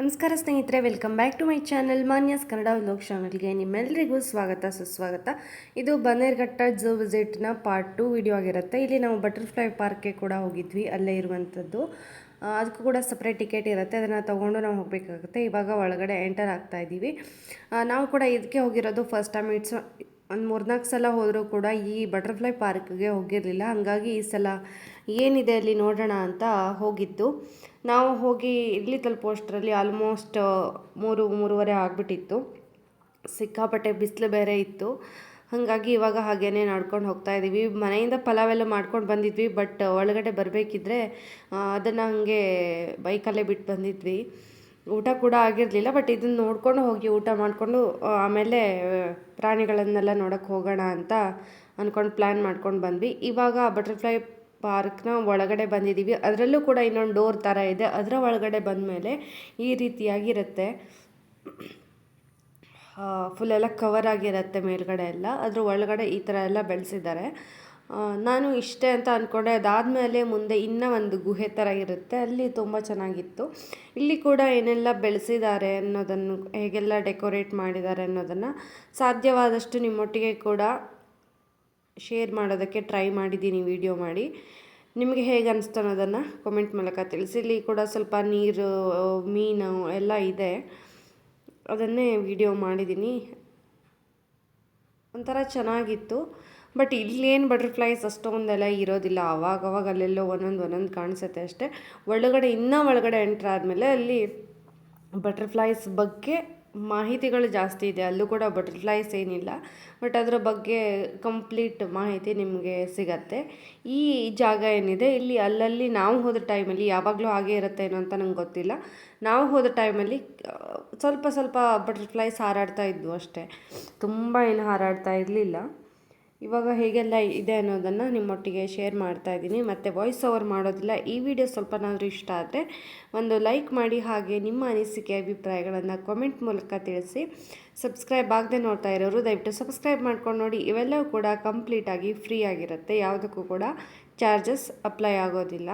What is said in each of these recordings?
ನಮಸ್ಕಾರ ಸ್ನೇಹಿತರೆ welcome back to my channel Manya's Kannada Lok ಚಾನಲ್ಗೆ ನಿಮ್ಮೆಲ್ಲರಿಗೂ ಸ್ವಾಗತ, ಸುಸ್ವಾಗತ. ಇದು ಬನ್ನೇರ್ಘಟ್ಟ ಝೂ ವಿಸಿಟ್ನ ಪಾರ್ಟ್ ಟು ವಿಡಿಯೋ ಆಗಿರುತ್ತೆ. ಇಲ್ಲಿ ನಾವು ಬಟರ್ಫ್ಲೈ ಪಾರ್ಕ್ಗೆ ಕೂಡ ಹೋಗಿದ್ವಿ, ಅಲ್ಲೇ ಇರುವಂಥದ್ದು. ಅದಕ್ಕೂ ಕೂಡ ಸಪ್ರೇಟ್ ಟಿಕೆಟ್ ಇರುತ್ತೆ. ಅದನ್ನು ತೊಗೊಂಡು ನಾವು ಹೋಗಬೇಕಾಗುತ್ತೆ. ಇವಾಗ ಒಳಗಡೆ ಎಂಟರ್ ಆಗ್ತಾ ಇದ್ದೀವಿ. ನಾವು ಕೂಡ ಇದಕ್ಕೆ ಹೋಗಿರೋದು ಫಸ್ಟ್ ಟೈಮ್ ಇಟ್ಸ್ ಒಂದು ಮೂರ್ನಾಲ್ಕು ಸಲ ಹೋದರೂ ಕೂಡ ಈ ಬಟರ್ಫ್ಲೈ ಪಾರ್ಕ್ಗೆ ಹೋಗಿರಲಿಲ್ಲ. ಹಾಗಾಗಿ ಈ ಸಲ ಏನಿದೆ ಅಲ್ಲಿ ನೋಡೋಣ ಅಂತ ಹೋಗಿದ್ದು. ನಾವು ಹೋಗಿ ಇಲ್ಲಿ ತಲುಪೋಷ್ಟರಲ್ಲಿ ಆಲ್ಮೋಸ್ಟ್ ಮೂರು, ಮೂರುವರೆ ಆಗಿಬಿಟ್ಟಿತ್ತು. ಸಿಕ್ಕಾಪಟ್ಟೆ ಬಿಸಿಲು ಬೇರೆ ಇತ್ತು. ಹಾಗಾಗಿ ಇವಾಗ ಹಾಗೇ ನಡ್ಕೊಂಡು ಹೋಗ್ತಾ ಇದ್ದೀವಿ ಮನೆಯಿಂದ ಪಲಾವೆಲ್ಲ ಮಾಡ್ಕೊಂಡು ಬಂದಿದ್ವಿ ಬಟ್ ಒಳಗಡೆ ಬರಬೇಕಿದ್ರೆ ಅದನ್ನು ಹಾಗೆ ಬೈಕಲ್ಲೇ ಬಿಟ್ಟು ಬಂದಿದ್ವಿ. ಊಟ ಕೂಡ ಆಗಿರಲಿಲ್ಲ ಬಟ್ ಇದನ್ನು ನೋಡ್ಕೊಂಡು ಹೋಗಿ ಊಟ ಮಾಡಿಕೊಂಡು ಆಮೇಲೆ ಪ್ರಾಣಿಗಳನ್ನೆಲ್ಲ ನೋಡೋಕ್ಕೆ ಹೋಗೋಣ ಅಂತ ಅಂದ್ಕೊಂಡು ಪ್ಲ್ಯಾನ್ ಮಾಡ್ಕೊಂಡು ಬಂದ್ವಿ. ಇವಾಗ ಬಟರ್ಫ್ಲೈ ಪಾರ್ಕ್ನ ಒಳಗಡೆ ಬಂದಿದ್ದೀವಿ. ಅದರಲ್ಲೂ ಕೂಡ ಇನ್ನೊಂದು ಡೋರ್ ಥರ ಇದೆ. ಅದರ ಒಳಗಡೆ ಬಂದಮೇಲೆ ಈ ರೀತಿಯಾಗಿರುತ್ತೆ. ಫುಲ್ ಎಲ್ಲ ಕವರ್ ಆಗಿರುತ್ತೆ ಮೇಲ್ಗಡೆ ಎಲ್ಲ. ಅದ್ರ ಒಳಗಡೆ ಈ ಥರ ಎಲ್ಲ ಬೆಳೆಸಿದ್ದಾರೆ. ನಾನು ಇಷ್ಟೇ ಅಂತ ಅಂದ್ಕೊಂಡೆ ಅದಾದಮೇಲೆ ಮುಂದೆ ಇನ್ನೂ ಒಂದು ಗುಹೆ ಥರ ಇರುತ್ತೆ. ಅಲ್ಲಿ ತುಂಬ ಚೆನ್ನಾಗಿತ್ತು. ಇಲ್ಲಿ ಕೂಡ ಏನೆಲ್ಲ ಬೆಳೆಸಿದ್ದಾರೆ ಅನ್ನೋದನ್ನು ಹೇಗೆಲ್ಲ ಡೆಕೋರೇಟ್ ಮಾಡಿದ್ದಾರೆ ಅನ್ನೋದನ್ನು ಸಾಧ್ಯವಾದಷ್ಟು ನಿಮ್ಮೊಟ್ಟಿಗೆ ಕೂಡ ಶೇರ್ ಮಾಡೋದಕ್ಕೆ ಟ್ರೈ ಮಾಡಿದ್ದೀನಿ ವಿಡಿಯೋ ಮಾಡಿ. ನಿಮಗೆ ಹೇಗೆ ಅನಿಸ್ತು ಅನ್ನೋದನ್ನು ಕಾಮೆಂಟ್ ಮೂಲಕ ತಿಳಿಸಿ. ಇಲ್ಲಿ ಕೂಡ ಸ್ವಲ್ಪ ನೀರು, ಮೀನು ಎಲ್ಲ ಇದೆ. ಅದನ್ನೇ ವಿಡಿಯೋ ಮಾಡಿದ್ದೀನಿ. ಒಂಥರ ಚೆನ್ನಾಗಿತ್ತು. ಬಟ್ ಇಲ್ಲೇನು ಬಟರ್ಫ್ಲೈಸ್ ಅಷ್ಟೊಂದೆಲ್ಲ ಇರೋದಿಲ್ಲ. ಅವಾಗವಾಗ ಅಲ್ಲೆಲ್ಲೋ ಒಂದೊಂದು ಒಂದೊಂದು ಕಾಣಿಸುತ್ತೆ ಅಷ್ಟೇ. ಒಳಗಡೆ, ಇನ್ನೂ ಒಳಗಡೆ ಎಂಟ್ರ್ ಆದಮೇಲೆ ಅಲ್ಲಿ ಬಟರ್ಫ್ಲೈಸ್ ಬಗ್ಗೆ ಮಾಹಿತಿಗಳು ಜಾಸ್ತಿ ಇದೆ, ಅಲ್ಲೂ ಕೂಡ ಬಟರ್ಫ್ಲೈಸ್ ಏನಿಲ್ಲ ಬಟ್ ಅದರ ಬಗ್ಗೆ ಕಂಪ್ಲೀಟ್ ಮಾಹಿತಿ ನಿಮಗೆ ಸಿಗತ್ತೆ. ಈ ಜಾಗ ಏನಿದೆ, ಇಲ್ಲಿ ಅಲ್ಲಲ್ಲಿ ನಾವು ಹೋದ ಟೈಮಲ್ಲಿ ಯಾವಾಗಲೂ ಹಾಗೆ ಇರುತ್ತೆ ಏನೋ ಅಂತ ನಂಗೆ ಗೊತ್ತಿಲ್ಲ. ನಾವು ಹೋದ ಟೈಮಲ್ಲಿ ಸ್ವಲ್ಪ ಸ್ವಲ್ಪ ಬಟರ್ಫ್ಲೈಸ್ ಹಾರಾಡ್ತಾ ಇದ್ವು ಅಷ್ಟೇ. ತುಂಬ ಏನು ಹಾರಾಡ್ತಾ ಇರಲಿಲ್ಲ. ಇವಾಗ ಹೇಗೆಲ್ಲ ಇದೆ ಅನ್ನೋದನ್ನು ನಿಮ್ಮೊಟ್ಟಿಗೆ ಶೇರ್ ಮಾಡ್ತಾ ಇದ್ದೀನಿ. ಮತ್ತು ವಾಯ್ಸ್ ಓವರ್ ಮಾಡೋದಿಲ್ಲ, ಈ ವಿಡಿಯೋ ಸ್ವಲ್ಪನಾದರೂ ಇಷ್ಟ ಆದರೆ ಒಂದು ಲೈಕ್ ಮಾಡಿ ಹಾಗೆ ನಿಮ್ಮ ಅನಿಸಿಕೆ, ಅಭಿಪ್ರಾಯಗಳನ್ನು ಕಾಮೆಂಟ್ ಮೂಲಕ ತಿಳಿಸಿ. ಸಬ್ಸ್ಕ್ರೈಬ್ ಆಗದೆ ನೋಡ್ತಾ ಇರೋರು ದಯವಿಟ್ಟು ಸಬ್ಸ್ಕ್ರೈಬ್ ಮಾಡ್ಕೊಂಡು ನೋಡಿ. ಇವೆಲ್ಲವೂ ಕೂಡ ಕಂಪ್ಲೀಟಾಗಿ ಫ್ರೀ ಆಗಿರುತ್ತೆ. ಯಾವುದಕ್ಕೂ ಕೂಡ ಚಾರ್ಜಸ್ ಅಪ್ಲೈ ಆಗೋದಿಲ್ಲ.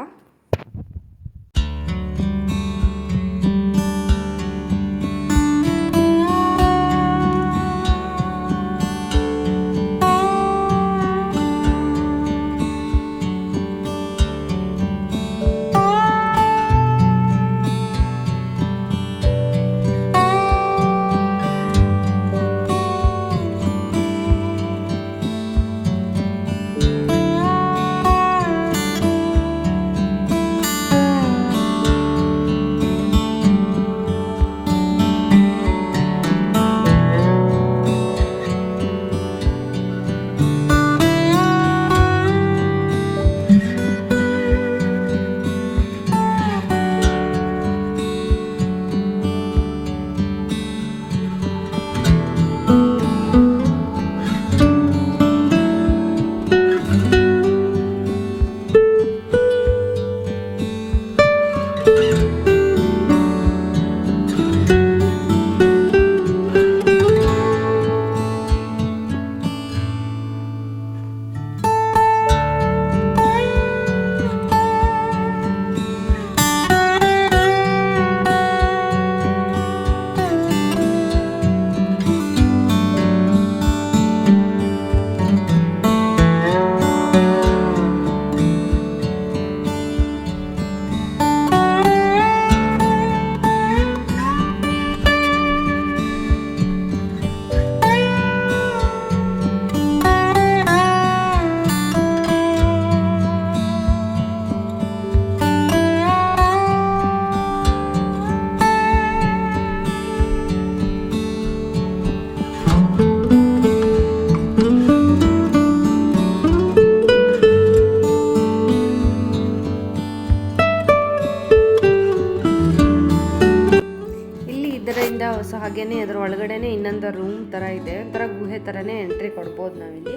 ಸೊ ಹಾಗೇನೆ ಅದರ ಒಳಗಡೆ ಇನ್ನೊಂದು ರೂಮ್ ಥರ ಇದೆ. ಒಂಥರ ಗುಹೆ ಥರನೇ ಎಂಟ್ರಿ ಕೊಡ್ಬೋದು ನಾವಿಲ್ಲಿ.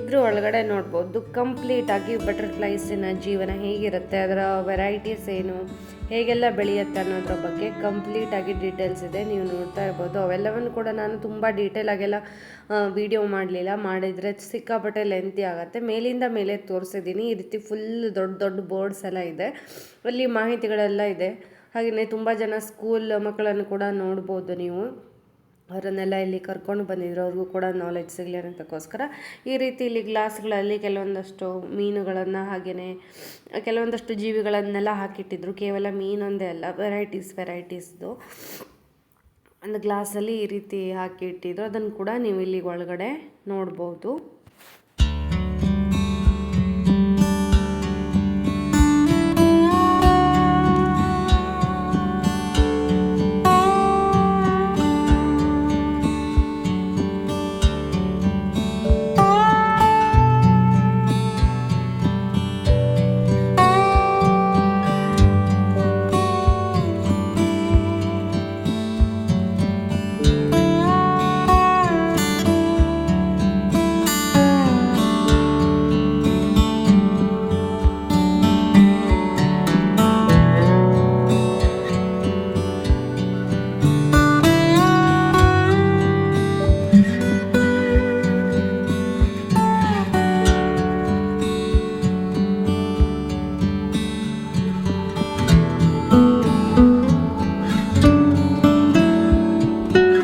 ಇದ್ರ ಒಳಗಡೆ ನೋಡ್ಬೋದು. ಕಂಪ್ಲೀಟಾಗಿ ಬಟರ್ಫ್ಲೈಸಿನ ಜೀವನ ಹೇಗಿರುತ್ತೆ, ಅದರ ವೆರೈಟೀಸ್ ಏನು, ಹೇಗೆಲ್ಲ ಬೆಳೆಯುತ್ತೆ ಅನ್ನೋದ್ರ ಬಗ್ಗೆ ಕಂಪ್ಲೀಟಾಗಿ ಡೀಟೇಲ್ಸ್ ಇದೆ. ನೀವು ನೋಡ್ತಾ ಇರ್ಬೋದು. ಅವೆಲ್ಲವನ್ನು ಕೂಡ ನಾನು ತುಂಬ ಡೀಟೇಲ್ ಆಗೆಲ್ಲ ವಿಡಿಯೋ ಮಾಡಲಿಲ್ಲ. ಮಾಡಿದರೆ ಸಿಕ್ಕಾಪಟ್ಟೆ ಲೆಂತಿ ಆಗುತ್ತೆ. ಮೇಲಿಂದ ಮೇಲೆ ತೋರಿಸಿದ್ದೀನಿ. ಈ ರೀತಿ ಫುಲ್ ದೊಡ್ಡ ದೊಡ್ಡ ಬೋರ್ಡ್ಸ್ ಎಲ್ಲ ಇದೆ. ಅಲ್ಲಿ ಮಾಹಿತಿಗಳೆಲ್ಲ ಇದೆ. ಹಾಗೆಯೇ ತುಂಬ ಜನ ಸ್ಕೂಲ್ ಮಕ್ಕಳನ್ನು ಕೂಡ ನೋಡ್ಬೋದು ನೀವು. ಅವರನ್ನೆಲ್ಲ ಇಲ್ಲಿ ಕರ್ಕೊಂಡು ಬಂದಿದ್ರು. ಅವ್ರಿಗೂ ಕೂಡ ನಾಲೆಜ್ ಸಿಗಲಿ ಅನ್ನೋದಕ್ಕೋಸ್ಕರ. ಈ ರೀತಿ ಇಲ್ಲಿ ಗ್ಲಾಸ್ಗಳಲ್ಲಿ ಕೆಲವೊಂದಷ್ಟು ಮೀನುಗಳನ್ನು ಹಾಗೆಯೇ, ಕೆಲವೊಂದಷ್ಟು ಜೀವಿಗಳನ್ನೆಲ್ಲ ಹಾಕಿಟ್ಟಿದ್ರು. ಕೇವಲ ಮೀನೊಂದೇ ಅಲ್ಲ ವೆರೈಟೀಸ್ ವೆರೈಟೀಸ್ದು ಒಂದು ಗ್ಲಾಸಲ್ಲಿ ಈ ರೀತಿ ಹಾಕಿ ಇಟ್ಟಿದ್ರು ಅದನ್ನು ಕೂಡ ನೀವು ಇಲ್ಲಿ ಒಳಗಡೆ ನೋಡ್ಬೋದು.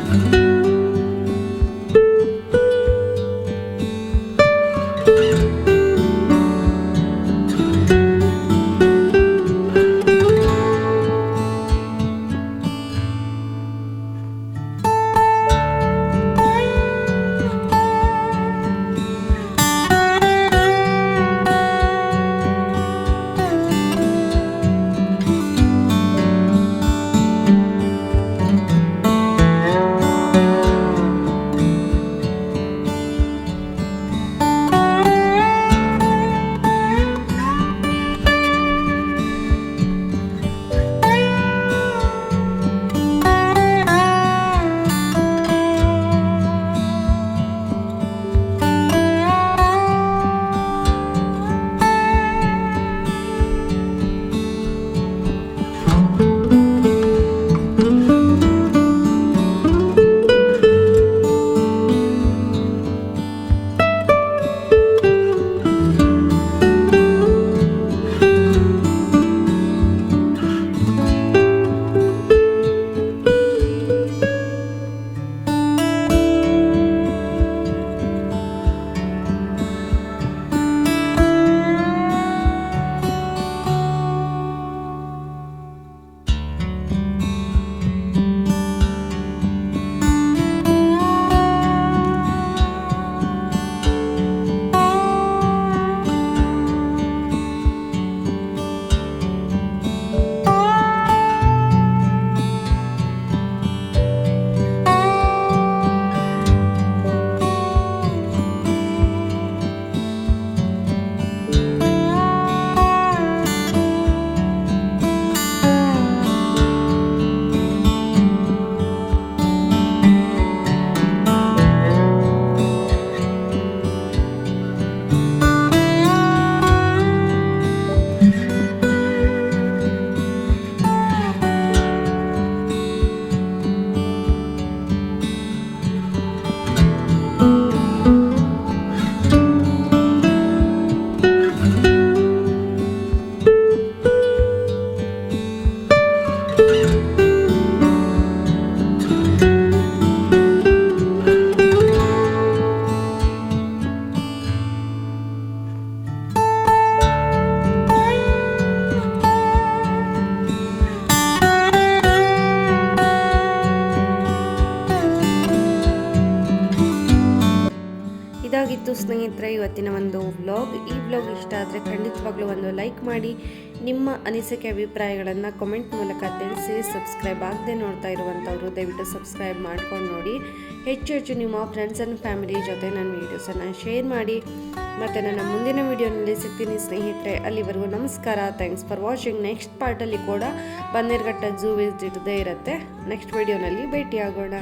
Bye. ಇವತ್ತಿನ ಒಂದು ವ್ಲಾಗ್ ಈ ವ್ಲಾಗ್ ಇಷ್ಟ ಆದರೆ ಖಂಡಿತವಾಗ್ಲೂ ಒಂದು ಲೈಕ್ ಮಾಡಿ. ನಿಮ್ಮ ಅನಿಸಿಕೆ ಅಭಿಪ್ರಾಯಗಳನ್ನು ಕಮೆಂಟ್ ಮೂಲಕ ತಿಳಿಸಿ. ಸಬ್ಸ್ಕ್ರೈಬ್ ಆಗದೆ ನೋಡ್ತಾ ಇರುವಂಥವ್ರು ದಯವಿಟ್ಟು ಸಬ್ಸ್ಕ್ರೈಬ್ ಮಾಡ್ಕೊಂಡು ನೋಡಿ. ಹೆಚ್ಚು ಹೆಚ್ಚು ನಿಮ್ಮ ಫ್ರೆಂಡ್ಸ್ ಆ್ಯಂಡ್ ಫ್ಯಾಮಿಲಿ ಜೊತೆ ನನ್ನ ವೀಡಿಯೋಸನ್ನು ಶೇರ್ ಮಾಡಿ. ಮತ್ತು ನನ್ನ ಮುಂದಿನ ವೀಡಿಯೋನಲ್ಲಿ ಸಿಗ್ತೀನಿ ಸ್ನೇಹಿತರೆ. ಅಲ್ಲಿವರೆಗೂ ನಮಸ್ಕಾರ. ಥ್ಯಾಂಕ್ಸ್ ಫಾರ್ ವಾಚಿಂಗ್ ನೆಕ್ಸ್ಟ್ ಪಾರ್ಟಲ್ಲಿ ಕೂಡ ಬನ್ನೇರ್ಘಟ್ಟ ಝೂ ವಿಸಿಟ್ ಇರುತ್ತೆ. ನೆಕ್ಸ್ಟ್ ವೀಡಿಯೋನಲ್ಲಿ ಭೇಟಿಯಾಗೋಣ.